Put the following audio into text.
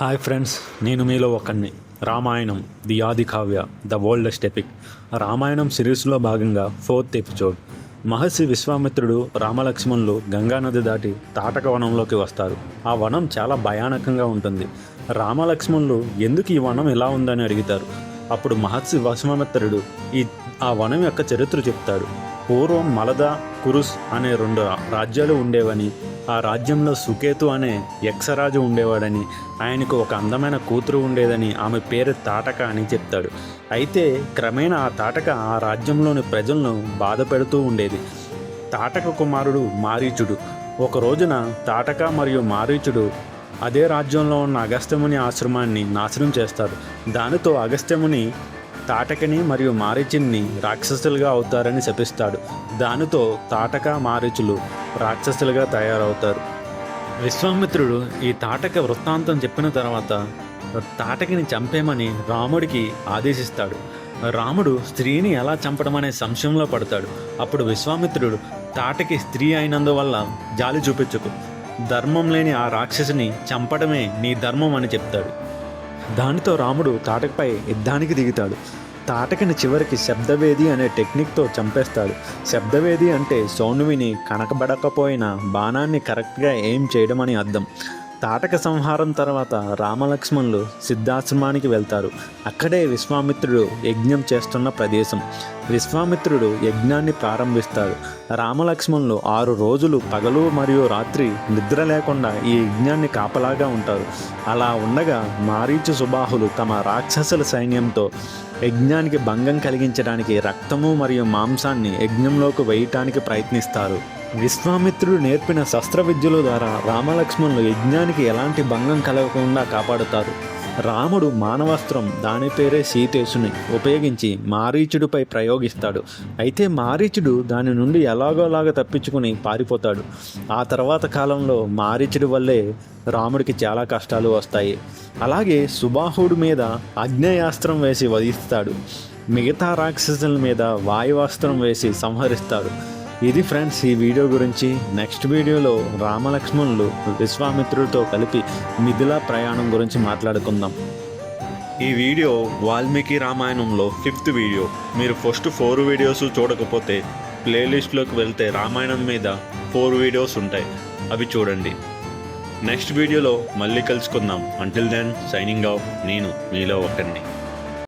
Hi friends నేను మీలో ఒకరిని Ramayanam the Adi Kavya the oldest epic. Ramayanam సిరీస్లో భాగంగా ఫోర్త్ ఎపిసోడ్. మహర్షి విశ్వామిత్రుడు రామలక్ష్మణులు గంగానది దాటి తాటక వనంలోకి వస్తారు. ఆ వనం చాలా భయానకంగా ఉంటుంది. రామలక్ష్మణులు ఎందుకు ఈ వనం ఇలా ఉందని అడుగుతారు. అప్పుడు మహర్షి విశ్వామిత్రుడు ఈ ఆ వనం యొక్క చరిత్ర చెప్తాడు. పూర్వం మలద కురుస్ అనే రెండు రా- రాజ్యాలు ఉండేవని ఆ రాజ్యంలో సుకేతు అనే యక్షరాజు ఉండేవాడని ఆయనకు ఒక అందమైన కూతురు ఉండేదని ఆమె పేరు తాటక అని చెప్తాడు. అయితే క్రమేణా ఆ తాటక ఆ రాజ్యంలోని ప్రజలను బాధ పెడుతూ ఉండేది. తాటక కుమారుడు మారీచుడు. ఒక రోజున తాటక మరియు మారీచుడు అదే రాజ్యంలో ఉన్న అగస్త్యముని ఆశ్రమాన్ని నాశనం చేస్తారు. దానితో అగస్త్యముని తాటకని మరియు మారీచుని రాక్షసులుగా అవుతారని శపిస్తాడు. దానితో తాటక మారీచులు రాక్షసులుగా తయారవుతారు. విశ్వామిత్రుడు ఈ తాటక వృత్తాంతం చెప్పిన తర్వాత తాటకిని చంపేమని రాముడికి ఆదేశిస్తాడు. రాముడు స్త్రీని ఎలా చంపడం అనే సంశయంలో పడతాడు. అప్పుడు విశ్వామిత్రుడు తాటకి స్త్రీ అయినందువల్ల జాలి చూపించుకు. ధర్మం లేని ఆ రాక్షసిని చంపడమే నీ ధర్మం అని చెప్తాడు. దానితో రాముడు తాటకపై యుద్ధానికి దిగుతాడు. తాటకని చివరికి శబ్దవేది అనే టెక్నిక్తో చంపేస్తాడు. శబ్దవేది అంటే సౌండ్ విని కనకబడకపోయిన బాణాన్ని కరెక్ట్గా ఏం చేయడం అని అర్థం. తాటక సంహారం తర్వాత రామలక్ష్మణులు సిద్ధాశ్రమానికి వెళ్తారు. అక్కడే విశ్వామిత్రుడు యజ్ఞం చేస్తున్న ప్రదేశం. విశ్వామిత్రుడు యజ్ఞాన్ని ప్రారంభిస్తాడు రామలక్ష్మణులు ఆరు రోజులు పగలు మరియు రాత్రి నిద్ర లేకుండా ఈ యజ్ఞాన్ని కాపలాగా ఉంటారు. అలా ఉండగా మారీచు సుబాహులు తమ రాక్షసుల సైన్యంతో యజ్ఞానికి భంగం కలిగించడానికి రక్తము మరియు మాంసాన్ని యజ్ఞంలోకి వేయటానికి ప్రయత్నిస్తారు. విశ్వామిత్రుడు నేర్పిన శస్త్ర విద్యల ద్వారా రామలక్ష్మణులు యజ్ఞానికి ఎలాంటి భంగం కలగకుండా కాపాడుతారు. రాముడు మానవాస్త్రం దాని పేరే సీతేశుని ఉపయోగించి మారీచుడిపై ప్రయోగిస్తాడు. అయితే మారీచుడు దాని నుండి ఎలాగోలాగా తప్పించుకుని పారిపోతాడు. ఆ తర్వాత కాలంలో మారీచుడి వల్లే రాముడికి చాలా కష్టాలు వస్తాయి. అలాగే సుబాహుడు మీద అగ్నేయాస్త్రం వేసి వధిస్తాడు. మిగతా రాక్షసుల మీద వాయువాస్త్రం వేసి సంహరిస్తాడు. ఇది ఫ్రెండ్స్ ఈ వీడియో గురించి నెక్స్ట్ వీడియోలో రామలక్ష్మణులు విశ్వామిత్రుడితో కలిపి మిథిలా ప్రయాణం గురించి మాట్లాడుకుందాం. ఈ వీడియో వాల్మీకి రామాయణంలో ఫిఫ్త్ వీడియో. మీరు ఫస్ట్ ఫోర్ వీడియోస్ చూడకపోతే ప్లేలిస్ట్లోకి వెళ్తే రామాయణం మీద ఫోర్ వీడియోస్ ఉంటాయి. అవి చూడండి. నెక్స్ట్ వీడియోలో మళ్ళీ కలుసుకుందాం. అంటిల్ దెన్ సైనింగ్ ఆఫ్ నేను మీలో ఒకరిని